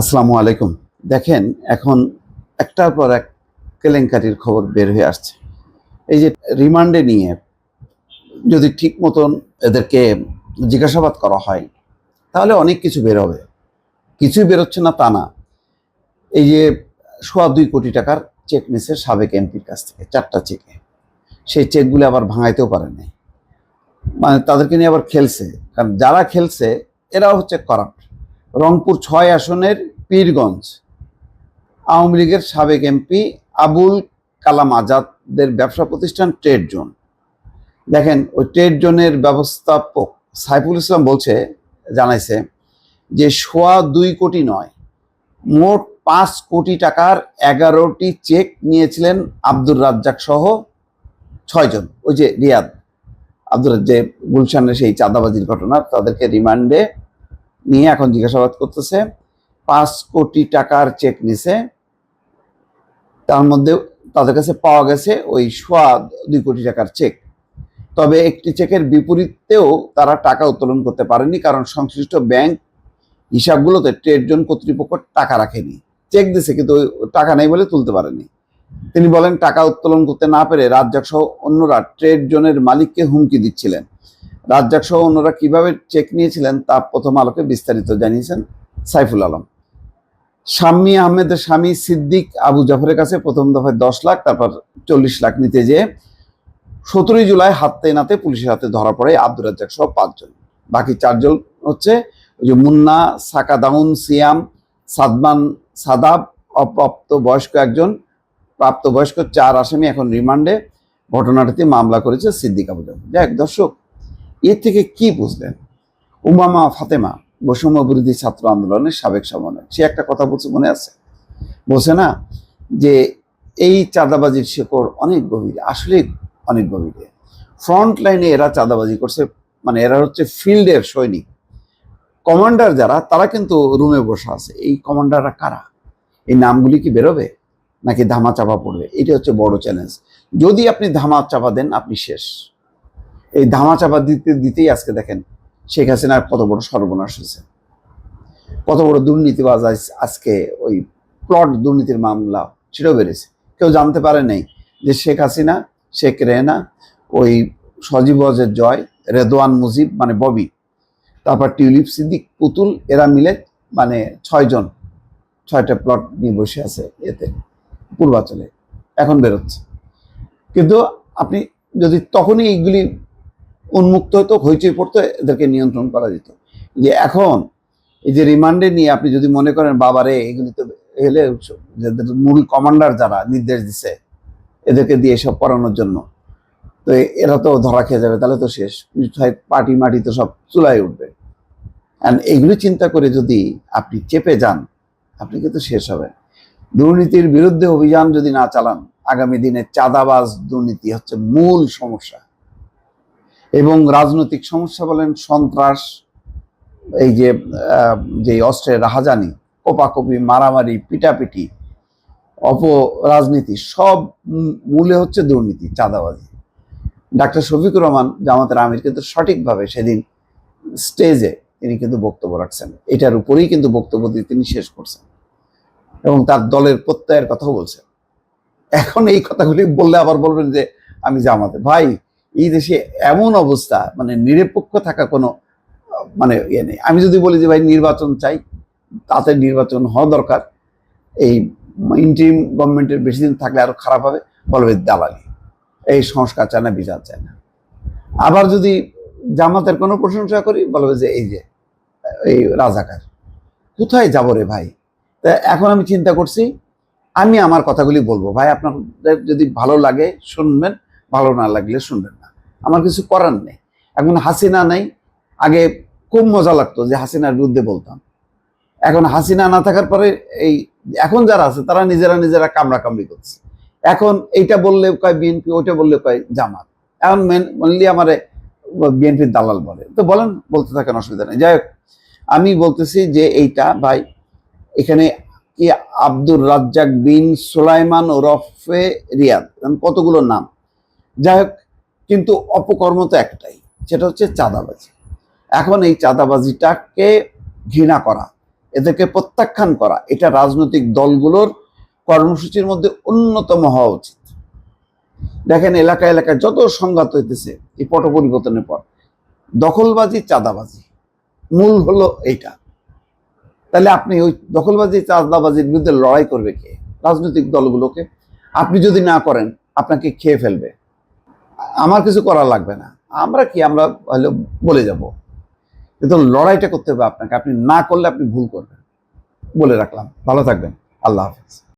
আসসালামু আলাইকুম। দেখেন, এখন একটার পর এক কেলেঙ্কারির খবর বের হয়ে আসছে। এই যে রিমান্ডে নিয়ে যদি ঠিক মতন এদেরকে জিজ্ঞাসাবাদ করা হয়, তাহলে অনেক কিছু বের হবে। কিছুই বেরোচ্ছে না, তা না। এই যে সোয়া দুই কোটি টাকার চেক নিছে সাবেক এমপির কাছ থেকে, চারটা চেকে। সেই চেকগুলো আবার ভাঙাইতেও পারে নাই। মানে তাদেরকে নিয়ে আবার খেলছে। কারণ যারা খেলছে, এরাও হচ্ছে করাপ্ট রংপুর ছয় আসনের পীরগঞ্জ। আওয়ামী লীগের সাবেক এমপি আবুল কালাম আজাদের ব্যবসা প্রতিষ্ঠান ট্রেড জোন। দেখেন, ওই ট্রেড জোনের ব্যবস্থাপক সাইফুল ইসলাম বলছে, জানাইছে যে সোয়া দুই কোটি নয়, মোট পাঁচ কোটি টাকার এগারোটি চেক নিয়েছিলেন আব্দুর রাজ্জাক সহ ছয়জন। ওই যে রিয়াদ, আব্দুর যে গুলশানের সেই চাঁদাবাজির ঘটনা, তাদেরকে রিমান্ডে নিয়ে এখন জিজ্ঞাসাবাদ করতেছে, পাঁচ কোটি টাকার চেক নিছে, তার মধ্যে তাদের কাছে পাওয়া গেছে ওই সোয়া দুই কোটি টাকার চেক তবে একটি চেকের বিপরীতেও তারা টাকা উত্তোলন করতে পারেনি, কারণ সংশ্লিষ্ট ব্যাংক হিসাবগুলোতে ট্রেড জোন কর্তৃপক্ষ টাকা রাখেনি। চেক দিছে, কিন্তু টাকা নেই বলে তুলতে পারেনি। তিনি বলেন, টাকা উত্তোলন করতে না পেরে রাজ্জাক সহ অন্যরা ট্রেড জোনের মালিককে হুমকি দিচ্ছিলেন। রাজ্জাক সহ অন্যরা কীভাবে চেক নিয়েছিলেন তা প্রথম আলোকে বিস্তারিত জানিয়েছেন সাইফুল আলম। শাম্মী আহমেদের স্বামী সিদ্দিক আবু জাফরের কাছে প্রথম দফায় দশ লাখ, তারপর চল্লিশ লাখ নিতে যেয়ে সতেরোই জুলাই হাতে নাতে পুলিশের হাতে ধরা পড়ে আব্দুর রাজ্জাক সহ পাঁচজন। বাকি চারজন হচ্ছে ওই যে মুন্না, সাকাদাউন, সিয়াম, সাদমান, সাদাব, অপ্রাপ্ত বয়স্ক একজন প্রাপ্তবয়স্ক চার আসামি এখন রিমান্ডে। ঘটনাটিতে মামলা করেছে সিদ্দিক আবু জাফর। যাক দর্শক এর থেকে কি বুঝলেন? উমামা ফাতেমা, বৈষম্য বিরোধী ছাত্র আন্দোলনের সাবেক সমন্বয় সে একটা কথা বলছে, মনে আছে? বলছে না যে এই চাঁদাবাজির শেকড় অনেক গভীরে, আসলে অনেক গভীরে। ফ্রন্ট লাইনে এরা চাঁদাবাজি করছে মানে এরা হচ্ছে ফিল্ডের সৈনিক। কমান্ডার যারা, তারা কিন্তু রুমে বসে আছে। এই কমান্ডাররা কারা? এই নামগুলি কি বেরোবে? নাকি ধামা চাপা পড়বে? এটা হচ্ছে বড় চ্যালেঞ্জ যদি আপনি ধামা চাপা দেন, আপনি শেষ। এই ধামা চাপা দিতে দিতেই আজকে দেখেন শেখ হাসিনার কত বড় সর্বনাশ হয়েছে। কত বড় দুর্নীতিবাজ আজ- আজকে ওই প্লট দুর্নীতির মামলা সেটাও বেড়েছে। কেউ জানতে পারে নাই যে শেখ হাসিনা, শেখ রেহনা, ওই সজীব ওয়াজের জয় রেদওয়ান মুজিব মানে ববি, তারপর টিউলিপ সিদ্দিক, পুতুল, এরা মিলে মানে ছয়জন ছয়টা প্লট নিয়ে বসে আছে এতে, পূর্বাচলে। এখন বেরোচ্ছে। কিন্তু আপনি যদি তখনই এইগুলি উন্মুক্ত হতো হইচই পড়তো এদেরকে নিয়ন্ত্রণ করা যেত। যে এখন এই যে রিমান্ডে নিয়ে আপনি যদি মনে করেন, বাবারে, এগুলি তো এলে যাদের মূল কমান্ডার যারা নির্দেশ দিছে, এদেরকে দিয়ে সব করানোর জন্য, তো এরা তো ধরা খেয়ে যাবে, তাহলে তো শেষ। পার্টি মাটি তো সব চুলাই উঠবে। অ্যান্ড এগুলি চিন্তা করে যদি আপনি চেপে যান, আপনি কিন্তু শেষ হবে। দুর্নীতির বিরুদ্ধে অভিযান যদি না চালান, আগামী দিনে চাঁদাবাজ দুর্নীতি হচ্ছে মূল সমস্যা। রাজনৈতিক সমস্যা বলেন, সন্ত্রাস, এই যে যে অস্ত্রের রাহাজানি, কোপাকপি, মারামারি, পিটাপিটি অপরাজনীতি সব মূলে হচ্ছে দুর্নীতি, চাঁদাবাজি। ডাক্তার শফিকুর রহমান জামাতের আমির কিন্তু সঠিকভাবে সেদিন স্টেজে তিনি কিন্তু বক্তব্য রাখছেন। এটার উপরেই কিন্তু বক্তব্য দিয়ে তিনি শেষ করছেন। এবং তার দলের প্রত্যয়ের কথাও বলছেন। এখন এই কথাগুলি বললে আবার বলবেন যে, আমি জামাতে। ভাই এই দেশে এমন অবস্থা মানে নিরপেক্ষ থাকা কোনো মানে ইয়ে নেই। আমি যদি বলি যে, ভাই, নির্বাচন চাই, তাতে নির্বাচন হওয়া দরকার। এই ইন্টিম গভর্নমেন্টের বেশি দিন থাকলে আরও খারাপ হবে, বলবে দালালি। এই সংস্কার চায় না, বিচার চায় না। আবার যদি জামাতের কোনো প্রশংসা করি, বলবে যে, এই যে, এই রাজাকার, কোথায় যাব রে ভাই? তা এখন আমি চিন্তা করছি, আমি আমার কথাগুলি বলব। ভাই, আপনাদের যদি ভালো লাগে, শুনবেন, ভালো না লাগলে শুনবেন আমার কিছু করার নেই। এখন হাসিনা নাই, আগে খুব মজা লাগতো যে হাসিনার বিরুদ্ধে বলতাম। এখন হাসিনা না থাকার পরে এই এখন যারা আছে, তারা নিজেরা নিজেরা কামড়া কামড়ি করছে। এখন এইটা বললে কয় বিএনপি, ওইটা বললে কয় জামাত। এখন মেন মেনলি আমার বিএনপির দালাল বলে। তো বলেন, বলতে থাকেন, অসুবিধা নেই। যাই হোক, আমি বলতেছি যে এইটা ভাই, এখানে কি আব্দুর রাজ্জাক বিন সুলাইমান ওরফে রিয়াদ এখন কতগুলো নাম। যাই হোক কিন্তু অপকর্ম তো একটাই, সেটা হচ্ছে চাঁদাবাজি। এখন এই চাঁদাবাজিটাকে ঘৃণা করা, এদেরকে প্রত্যাখ্যান করা, এটা রাজনৈতিক দলগুলোর কর্মসূচির মধ্যে অন্যতম হওয়া উচিত। দেখেন এলাকা এলাকায় যত সংঘাত হইতেছে, এই পট পরিবর্তনের পর, দখলবাজি, চাঁদাবাজি, মূল হলো এইটা। তাহলে আপনি ওই দখলবাজি, চাঁদাবাজির বিরুদ্ধে লড়াই করবে কে? রাজনৈতিক দলগুলোকে। আপনি যদি না করেন, আপনাকে খেয়ে ফেলবে। আমার কিছু করা লাগবে না। আমরা কি? আমরা হলো বলে যাব। কিন্তু লড়াইটা করতে হবে আপনাকে। আপনি না করলে আপনি ভুল করবেন। বলে রাখলাম। ভালো থাকবেন। আল্লাহ হাফিজ।